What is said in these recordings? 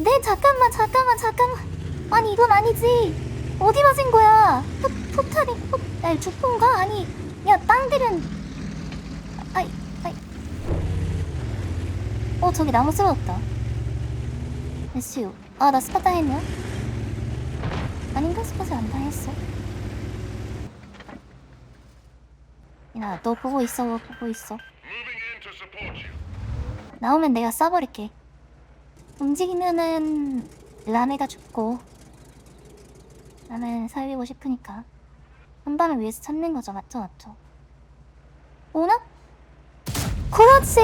에 잠깐만 잠깐만 잠깐만. 아니 이건 아니지. 어디 맞은 거야? 포, 포탈이 포, 아니 주포인가? 아니 야 땅들은. 아이 아이. 어 저기 나무 쓰러졌다. 에스유. 아나 스팟 당했네 아닌가? 스팟을 안 당했어. 야너 보고 있어 너 보고 있어. 나오면 내가 쏴버릴게. 움직이면은 라메가 죽고 나는 살리고 싶으니까 한 밤을 위해서 찾는 거죠, 맞죠, 맞죠? 오나? 그렇지,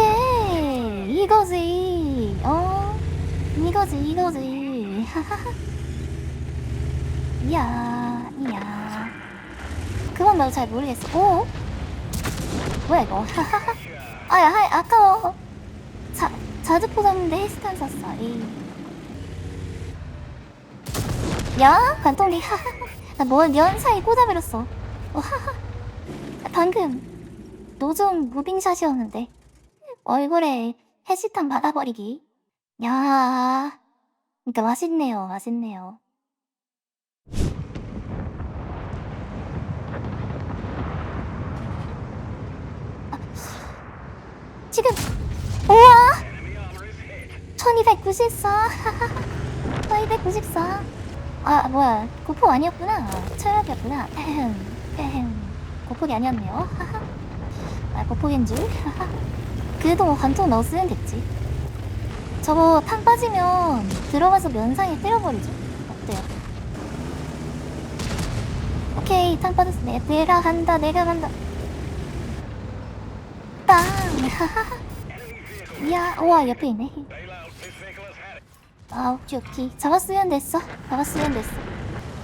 이거지, 어, 이거지, 이거지. 이야, 이야. 그건 나도 잘 모르겠어. 오, 뭐야 이거? 아야, 하이, 아까워. 자, 자주 포졌는데 헬스탄 샀어. 에이. 야, 관통리. 나뭘 연사에 꽂아버렸어. 어. 방금 노종 무빙샷이었는데 얼굴에 헬스탄 받아버리기. 야, 그러니까 맛있네요, 맛있네요. 아, 지금 우와! 1294 1294 아 뭐야. 고폭 아니었구나. 철학이었구나. 에헴. 에헴. 고폭이 아니었네요. 아 고폭인 줄. 그래도 관통 넣었으면 됐지. 저거 탄 빠지면 들어가서 면상에 때려버리죠. 어때요? 오케이 탄 빠졌어. 내, 내가 간다 내가 간다. 땅 이야 우와 옆에 있네. Bailout, this vehicle has had it. 아 오케이 오케이. 잡았으면 됐어. 잡았으면 됐어.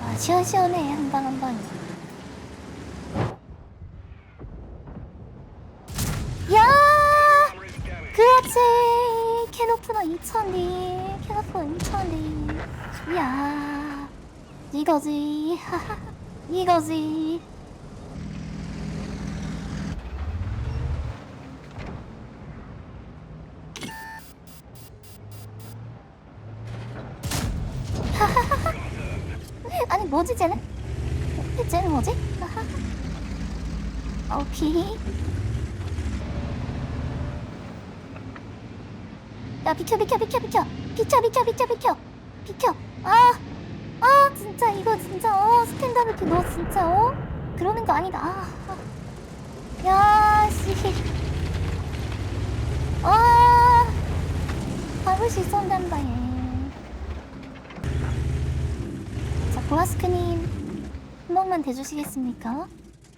아 시원시원해. 한 방 한 방이. 야! Armor is damaged. 그렇지! 캐노프너 2천리 캐노프너 2천리 이야 이거지. 이거지 뭐지 쟤는? 쟤는 뭐지? 오케이 야 비켜 비켜 비켜 비켜 비켜 비켜 비켜 비켜 비켜 아! 아 진짜 이거 진짜 어 스탠다드 너 진짜 어? 그러는 거 아니다 아, 아. 야 씨. 아 밟을 수 있었는데 얘. 자 보라스크님 한 번만 대주시겠습니까?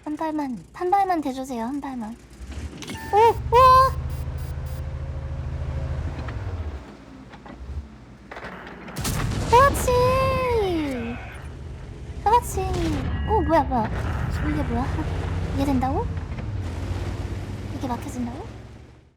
한 발만 한 발만 대주세요 한 발만 오! 와! 그렇지! 그렇지! 오, 뭐야, 뭐야. 이게 뭐야? 이게 된다고? 이게 막혀진다고?